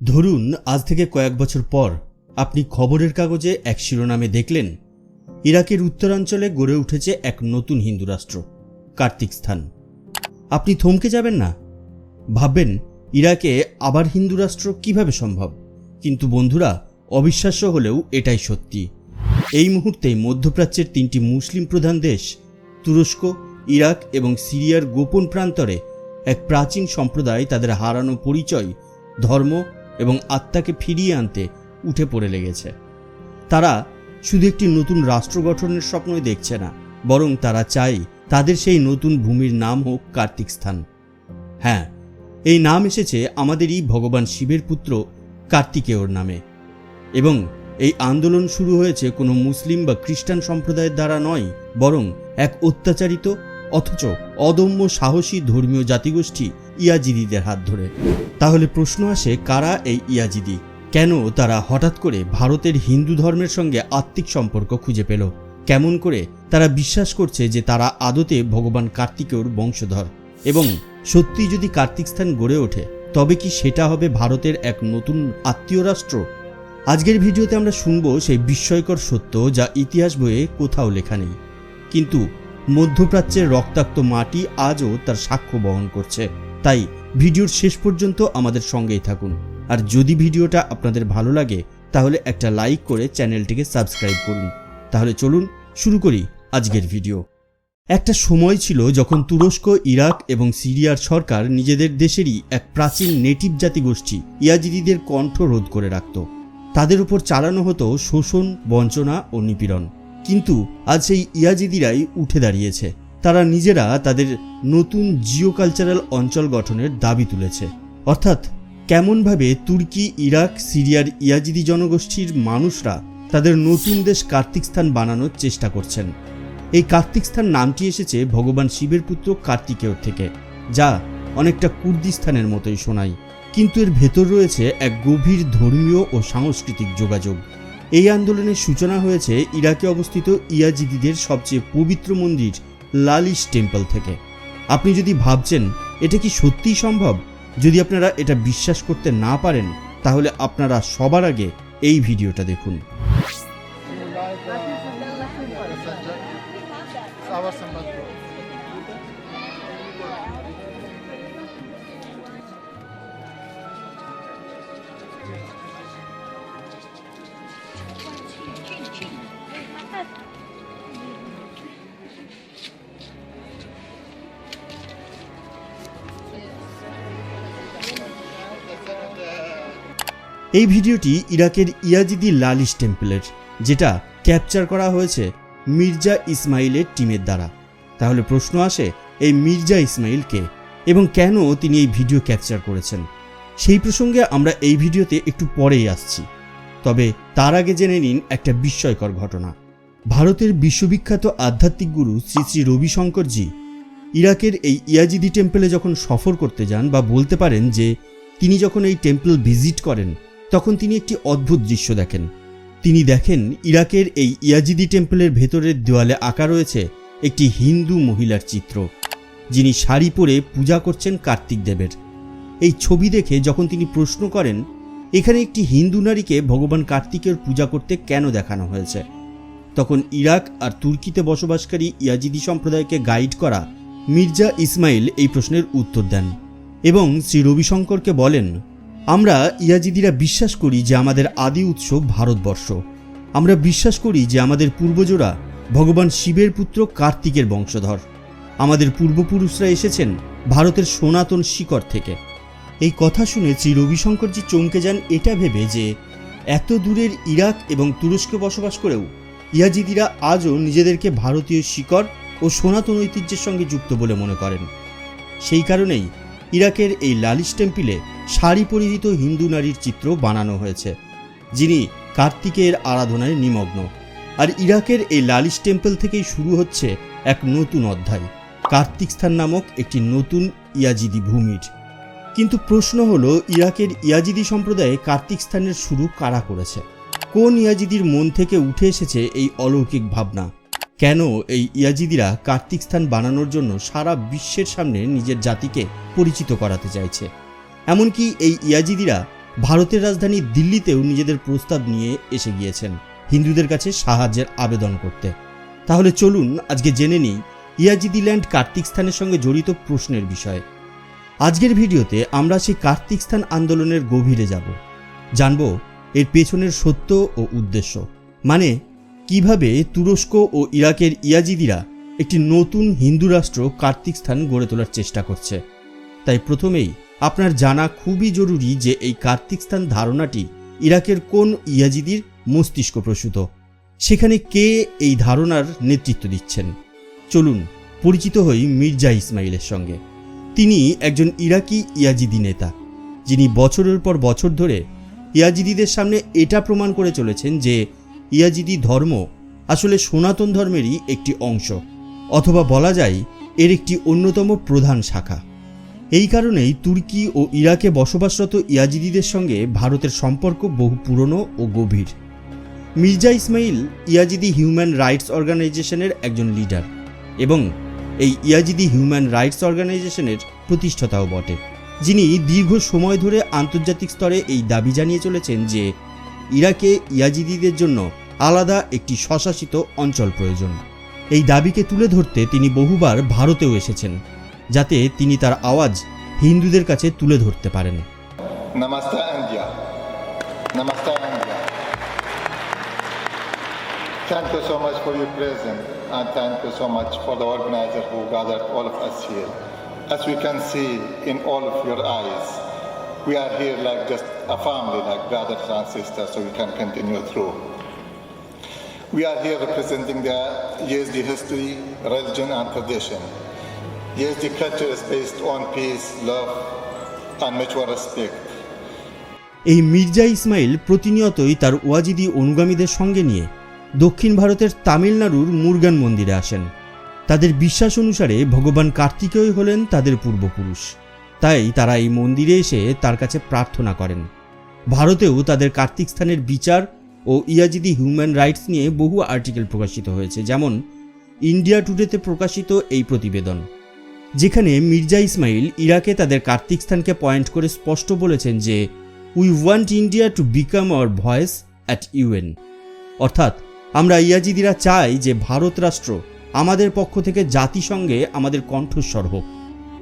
ধরুন, আজ থেকে কয়েক বছর পর আপনি খবরের কাগজে এক শিরোনামে দেখলেন, ইরাকের উত্তরাঞ্চলে গড়ে উঠেছে এক নতুন হিন্দু রাষ্ট্র, কার্তিক স্থান। আপনি থমকে যাবেন না? ভাববেন, ইরাকে আবার হিন্দু রাষ্ট্র কীভাবে সম্ভব? কিন্তু বন্ধুরা, অবিশ্বাস্য হলেও এটাই সত্যি। এই মুহূর্তে মধ্যপ্রাচ্যের তিনটি মুসলিম প্রধান দেশ, তুরস্ক, ইরাক এবং সিরিয়ার গোপন প্রান্তরে এক প্রাচীন সম্প্রদায় তাদের হারানো পরিচয়, ধর্ম এবং আত্মাকে ফিরিয়ে আনতে উঠে পড়ে লেগেছে। তারা শুধু একটি নতুন রাষ্ট্র গঠনের স্বপ্নই দেখছে না, বরং তারা চায় তাদের সেই নতুন ভূমির নাম হোক কার্তিক স্থান। হ্যাঁ এই নাম এসেছে আমাদেরই ভগবান শিবের পুত্র কার্তিকেয়র নামে। এবং এই আন্দোলন শুরু হয়েছে কোনো মুসলিম বা খ্রিস্টান সম্প্রদায়ের দ্বারা নয়, বরং এক অত্যাচারিত অথচ অদম্য সাহসী ধর্মীয় জাতিগোষ্ঠী ইয়াজিদিদের হাত ধরে। তাহলে প্রশ্ন আসে, কারা এই ইয়াজিদি? কেন তারা হঠাৎ করে ভারতের হিন্দু ধর্মের সঙ্গে আত্মিক সম্পর্ক খুঁজে পেল? কেমন করে তারা বিশ্বাস করছে যে তারা আদতে ভগবান কার্তিকেয়র বংশধর? এবং সত্যি যদি কার্তিক স্থান গড়ে ওঠে, তবে কি সেটা হবে ভারতের এক নতুন আত্মীয় রাষ্ট্র? আজকের ভিডিওতে আমরা শুনব সেই বিস্ময়কর সত্য যা ইতিহাস বইয়ে কোথাও লেখা নেই। কিন্তু মধ্যপ্রাচ্যের রক্তাক্ত মাটি আজও তার সাক্ষ্য বহন করছে। তাই ভিডিওর শেষ পর্যন্ত আমাদের সঙ্গেই থাকুন। আর যদি ভিডিওটা আপনাদের ভালো লাগে, তাহলে একটা লাইক করে চ্যানেলটিকে সাবস্ক্রাইব করুন। তাহলে চলুন শুরু করি আজকের ভিডিও। একটা সময় ছিল যখন তুরস্ক, ইরাক এবং সিরিয়ার সরকার নিজেদের দেশেরই এক প্রাচীন নেটিভ জাতিগোষ্ঠী ইয়াজিদিদের কণ্ঠ রোধ করে রাখত। তাদের উপর চালানো হতো শোষণ, বঞ্চনা ও নিপীড়ন। কিন্তু আজ সেই ইয়াজিদিরাই উঠে দাঁড়িয়েছে। তারা নিজেরা তাদের নতুন জিও কালচারাল অঞ্চল গঠনের দাবি তুলেছে। অর্থাৎ কেমনভাবে তুর্কি, ইরাক, সিরিয়ার ইয়াজিদি জনগোষ্ঠীর মানুষরা তাদের নতুন দেশ কার্তিক স্থান বানানোর চেষ্টা করছেন। এই কার্তিক স্থান নামটি এসেছে ভগবান শিবের পুত্র কার্তিকেয়র থেকে, যা অনেকটা কুর্দিস্তানের মতোই শোনায়। কিন্তু এর ভেতর রয়েছে এক গভীর ধর্মীয় ও সাংস্কৃতিক যোগাযোগ। এই আন্দোলনের সূচনা হয়েছে ইরাকে অবস্থিত ইয়াজিদিদের সবচেয়ে পবিত্র মন্দির লালিশ টেম্পল থেকে। আপনি যদি ভাবছেন, এটা কি সত্যিই সম্ভব? যদি আপনারা এটা বিশ্বাস করতে না পারেন, তাহলে আপনারা সবার আগে এই ভিডিওটা দেখুন। এই ভিডিওটি ইরাকের ইয়াজিদি লালিশ টেম্পলের, যেটা ক্যাপচার করা হয়েছে মির্জা ইসমাইলের টিমের দ্বারা। তাহলে প্রশ্ন আসে, এই মির্জা ইসমাইল কে? এবং কেন তিনি এই ভিডিও ক্যাপচার করেছেন? সেই প্রসঙ্গে আমরা এই ভিডিওতে একটু পরেই আসছি। তবে তার আগে জেনে নিন একটা বিস্ময়কর ঘটনা। ভারতের বিশ্ববিখ্যাত আধ্যাত্মিক গুরু শ্রী শ্রী রবিশঙ্করজি ইরাকের এই ইয়াজিদি টেম্পলে যখন সফর করতে যান বা বলতে পারেন যে তিনি যখন এই টেম্পল ভিজিট করেন তখন তিনি একটি অদ্ভুত দৃশ্য দেখেন। তিনি দেখেন ইরাকের এই ইয়াজিদি টেম্পলের ভেতরের দেওয়ালে আঁকা রয়েছে একটি হিন্দু মহিলার চিত্র, যিনি শাড়ি পরে পূজা করছেন কার্তিক দেবের। এই ছবি দেখে যখন তিনি প্রশ্ন করেন, এখানে একটি হিন্দু নারীকে ভগবান কার্তিকের পূজা করতে কেন দেখানো হয়েছে? তখন ইরাক আর তুর্কিতে বসবাসকারী ইয়াজিদি সম্প্রদায়কে গাইড করা মির্জা ইসমাইল এই প্রশ্নের উত্তর দেন এবং শ্রী রবিশঙ্করকে বলেন আমরা ইয়াজিদিরা বিশ্বাস করি যে আমাদের আদি উৎস ভারতবর্ষ। আমরা বিশ্বাস করি যে আমাদের পূর্বজরা ভগবান শিবের পুত্র কার্তিকের বংশধর। আমাদের পূর্বপুরুষরা এসেছেন ভারতের সনাতন শিকড় থেকে। এই কথা শুনে শ্রী রবিশঙ্করজি চমকে যান এটা ভেবে যে এত দূরের ইরাক এবং তুরস্কে বসবাস করেও ইয়াজিদিরা আজও নিজেদেরকে ভারতীয় শিকড় ও সনাতন ঐতিহ্যের সঙ্গে যুক্ত বলে মনে করেন। সেই কারণেই ইরাকের এই লালিশ টেম্পিলে শাড়ি পরিহিত হিন্দু নারীর চিত্র বানানো হয়েছে, যিনি কার্তিকের আরাধনায় নিমগ্ন। আর ইরাকের এই লালিশ টেম্পল থেকেই শুরু হচ্ছে এক নতুন অধ্যায়, কার্তিক স্থান নামক একটি নতুন ইয়াজিদি ভূমির। কিন্তু প্রশ্ন হলো, ইরাকের ইয়াজিদি সম্প্রদায়ে কার্তিক স্থানের শুরু কারা করেছে? কোন ইয়াজিদির মন থেকে উঠে এসেছে এই অলৌকিক ভাবনা? কেন এই ইয়াজিদিরা কার্তিক স্থান বানানোর জন্য সারা বিশ্বের সামনে নিজের জাতিকে পরিচিত করাতে চাইছে? এমনকি এই ইয়াজিদিরা ভারতের রাজধানী দিল্লিতেও নিজেদের প্রস্তাব নিয়ে এসে গিয়েছেন, হিন্দুদের কাছে সাহায্যের আবেদন করতে। তাহলে চলুন আজকে জেনে নিই ইয়াজিদি ল্যান্ড কার্তিক স্থানের সঙ্গে জড়িত প্রশ্নের বিষয়ে। আজকের ভিডিওতে আমরা সেই কার্তিক স্থান আন্দোলনের গভীরে যাব। জানব এর পেছনের সত্য ও উদ্দেশ্য। মানে কীভাবে তুরস্ক ও ইরাকের ইয়াজিদিরা একটি নতুন হিন্দু রাষ্ট্র কার্তিক স্থান গড়ে তোলার চেষ্টা করছে। তাই প্রথমেই আপনার জানা খুবই জরুরি যে এই কার্তিক স্থান ধারণাটি ইরাকের কোন ইয়াজিদির মস্তিষ্ক প্রসূত। সেখানে কে এই ধারণার নেতৃত্ব দিচ্ছেন? চলুন, পরিচিত হই মির্জা ইসমাইলের সঙ্গে। তিনি একজন ইরাকি ইয়াজিদি নেতা, যিনি বছরের পর বছর ধরে ইয়াজিদিদের সামনে এটা প্রমাণ করে চলেছেন যে ইয়াজিদি ধর্ম আসলে সনাতন ধর্মেরই একটি অংশ, অথবা বলা যায় এর একটি অন্যতম প্রধান শাখা। এই কারণেই তুর্কি ও ইরাকে বসবাসরত ইয়াজিদিদের সঙ্গে ভারতের সম্পর্ক বহু পুরনো ও গভীর। Mirza Ismail Yazidi human rights অর্গানাইজেশনের একজন লিডার এবং এই ইয়াজিদি হিউম্যান রাইটস অর্গানাইজেশনের প্রতিষ্ঠাতাও বটে, যিনি দীর্ঘ সময় ধরে আন্তর্জাতিক স্তরে এই দাবি জানিয়ে চলেছেন যে ইরাকে ইয়াজিদিদের জন্য আলাদা একটি স্বশাসিত অঞ্চল প্রয়োজন। এই দাবিকে তুলে ধরতে তিনি বহুবার ভারতেও এসেছেন। যাতে তিনি তার আওয়াজ হিন্দুদের কাছে তুলে ধরতে পারেন you so much for who all. As we can see in all your eyes, we are here like just a family, like brothers and sisters, so we can continue through. We are here representing the Yazdi history, religion, and tradition. Yazdi culture is based on peace, love, and mutual respect. এই মির্জা ইসমাইল প্রতিনিয়তই তার ওয়াজিদি অনুগামীদের সঙ্গে নিয়ে দক্ষিণ ভারতের তামিলনাড়ুর মুরগান মন্দিরে আসেন। তাদের বিশ্বাস অনুসারে ভগবান কার্তিকেয় হলেন তাদের পূর্বপুরুষ। তাই তারা এই মন্দিরে এসে তার কাছে প্রার্থনা করেন। ভারতেও তাদের কার্তিক স্থানের বিচার ও ইয়াজিদি হিউম্যান রাইটস নিয়ে বহু আর্টিকেল প্রকাশিত হয়েছে যেমন ইন্ডিয়া টুডেতে প্রকাশিত এই প্রতিবেদন। যেখানে মির্জা ইসমাইল ইরাকে তাদের কার্তিক স্থানকে পয়েন্ট করে স্পষ্ট বলেছেন যে we want India to become our voice at UN অর্থাৎ, আমরা ইয়াজিদিরা চাই যে ভারত রাষ্ট্র আমাদের পক্ষ থেকে জাতিসংঘে আমাদের কণ্ঠস্বর হোক।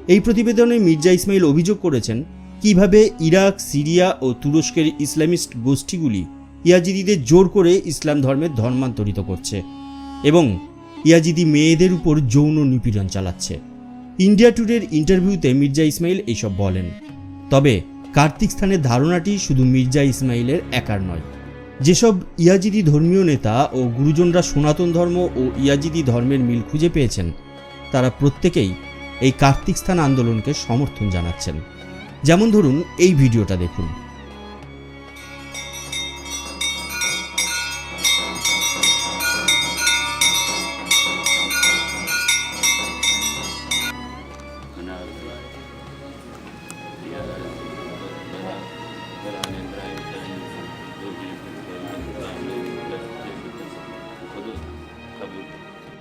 এই প্রতিবেদনে মির্জা ইসমাইল অভিযোগ করেছেন, কীভাবে ইরাক, সিরিয়া ও তুরস্কের ইসলামিস্ট গোষ্ঠীগুলি ইয়াজিদিদের জোর করে ইসলাম ধর্মের ধর্মান্তরিত করছে এবং ইয়াজিদি মেয়েদের উপর যৌন নিপীড়ন চালাচ্ছে। ইন্ডিয়া টুডের ইন্টারভিউতে মির্জা ইসমাইল এইসব বলেন। তবে কার্তিক স্থানের ধারণাটি শুধু মির্জা ইসমাইলের একার নয়। যেসব ইয়াজিদি ধর্মীয় নেতা ও গুরুজনরা সনাতন ধর্ম ও ইয়াজিদি ধর্মের মিল খুঁজে পেয়েছেন, তারা প্রত্যেকেই এই কার্তিক স্থান আন্দোলনকে সমর্থন জানাচ্ছেন। যেমন ধরুন এই ভিডিওটা দেখুন।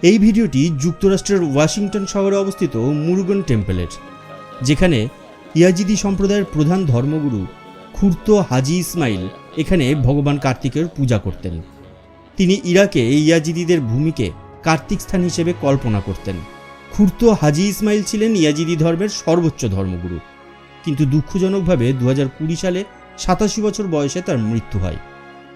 এই ভিডিওটি যুক্তরাষ্ট্রের ওয়াশিংটন শহরে অবস্থিত মুরুগন টেম্পলের, যেখানে ইয়াজিদি সম্প্রদায়ের প্রধান ধর্মগুরু খুর্ত হাজি ইসমাইল এখানে ভগবান কার্তিকের পূজা করতেন। তিনি ইরাকে ইয়াজিদিদের ভূমিকে কার্তিক স্থান হিসেবে কল্পনা করতেন। খুর্ত হাজি ইসমাইল ছিলেন ইয়াজিদি ধর্মের সর্বোচ্চ ধর্মগুরু। কিন্তু দুঃখজনকভাবে দু হাজার কুড়ি সালে সাতাশি বছর বয়সে তার মৃত্যু হয়।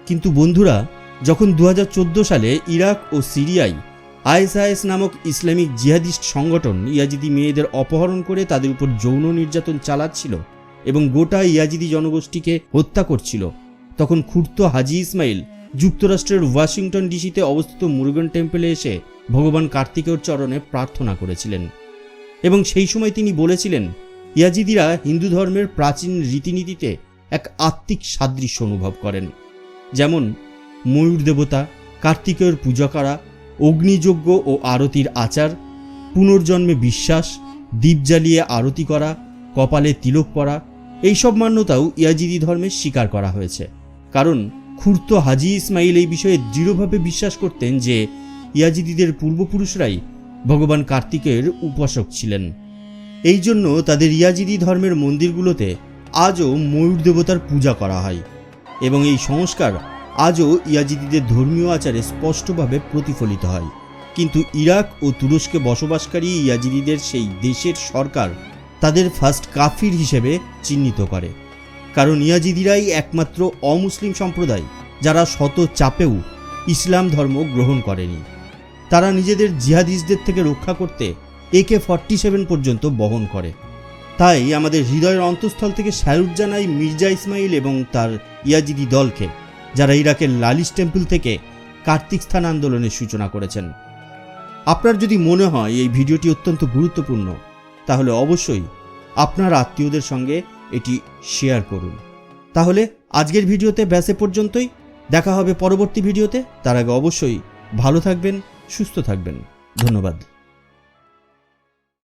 কিন্তু বন্ধুরা, যখন দু হাজার চোদ্দ সালে ইরাক ও সিরিয়ায় আইএসআইএস নামক ইসলামিক জিহাদিস্ট সংগঠন ইয়াজিদি মেয়েদের অপহরণ করে তাদের উপর যৌন নির্যাতন চালাচ্ছিল এবং গোটা ইয়াজিদি জনগোষ্ঠীকে হত্যা করছিল, তখন খুর্ত হাজি ইসমাইল যুক্তরাষ্ট্রের ওয়াশিংটন ডিসিতে অবস্থিত মুরগান টেম্পলে এসে ভগবান কার্তিকের চরণে প্রার্থনা করেছিলেন এবং সেই সময় তিনি বলেছিলেন, ইয়াজিদিরা হিন্দু ধর্মের প্রাচীন রীতিনীতিতে এক আত্মিক সাদৃশ্য অনুভব করেন। যেমন ময়ূর দেবতা, কার্তিকেয়র পূজা করা অগ্নিযজ্ঞ ও আরতির আচার, পুনর্জন্মে বিশ্বাস, দ্বীপ জ্বালিয়ে আরতি করা, কপালে তিলক পরা, এইসব মান্যতাও ইয়াজিদি ধর্মে স্বীকার করা হয়েছে। কারণ খুর্ত হাজি ইসমাইল এই বিষয়ে দৃঢ়ভাবে বিশ্বাস করতেন যে ইয়াজিদিদের পূর্বপুরুষরাই ভগবান কার্তিকের উপাসক ছিলেন। এই জন্য তাদের ইয়াজিদি ধর্মের মন্দিরগুলোতে আজও ময়ূর দেবতার পূজা করা হয় এবং এই সংস্কার আজও ইয়াজিদিদের ধর্মীয় আচারে স্পষ্টভাবে প্রতিফলিত হয়। কিন্তু ইরাক ও তুরস্কে বসবাসকারী ইয়াজিদিদের সেই দেশের সরকার তাদের ফার্স্ট কাফির হিসেবে চিহ্নিত করে। কারণ ইয়াজিদিরাই একমাত্র অমুসলিম সম্প্রদায় যারা শত চাপেও ইসলাম ধর্ম গ্রহণ করেনি। তারা নিজেদের জিহাদিসদের থেকে রক্ষা করতে একে ফর্টি সেভেন পর্যন্ত বহন করে। তাই আমাদের হৃদয়ের অন্তঃস্থল থেকে স্যালুট জানাই মির্জা ইসমাইল এবং তার ইয়াজিদি দলকে, যারা ইরাকের লালিশ টেম্পল থেকে কার্তিক স্থান আন্দোলনের সূচনা করেছেন। আপনার যদি মনে হয় এই ভিডিওটি অত্যন্ত গুরুত্বপূর্ণ, তাহলে অবশ্যই আপনার আত্মীয়দের সঙ্গে এটি শেয়ার করুন। তাহলে আজকের ভিডিওতে ব্যাসে পর্যন্তই। দেখা হবে পরবর্তী ভিডিওতে। তার আগে অবশ্যই ভালো থাকবেন, সুস্থ থাকবেন। ধন্যবাদ।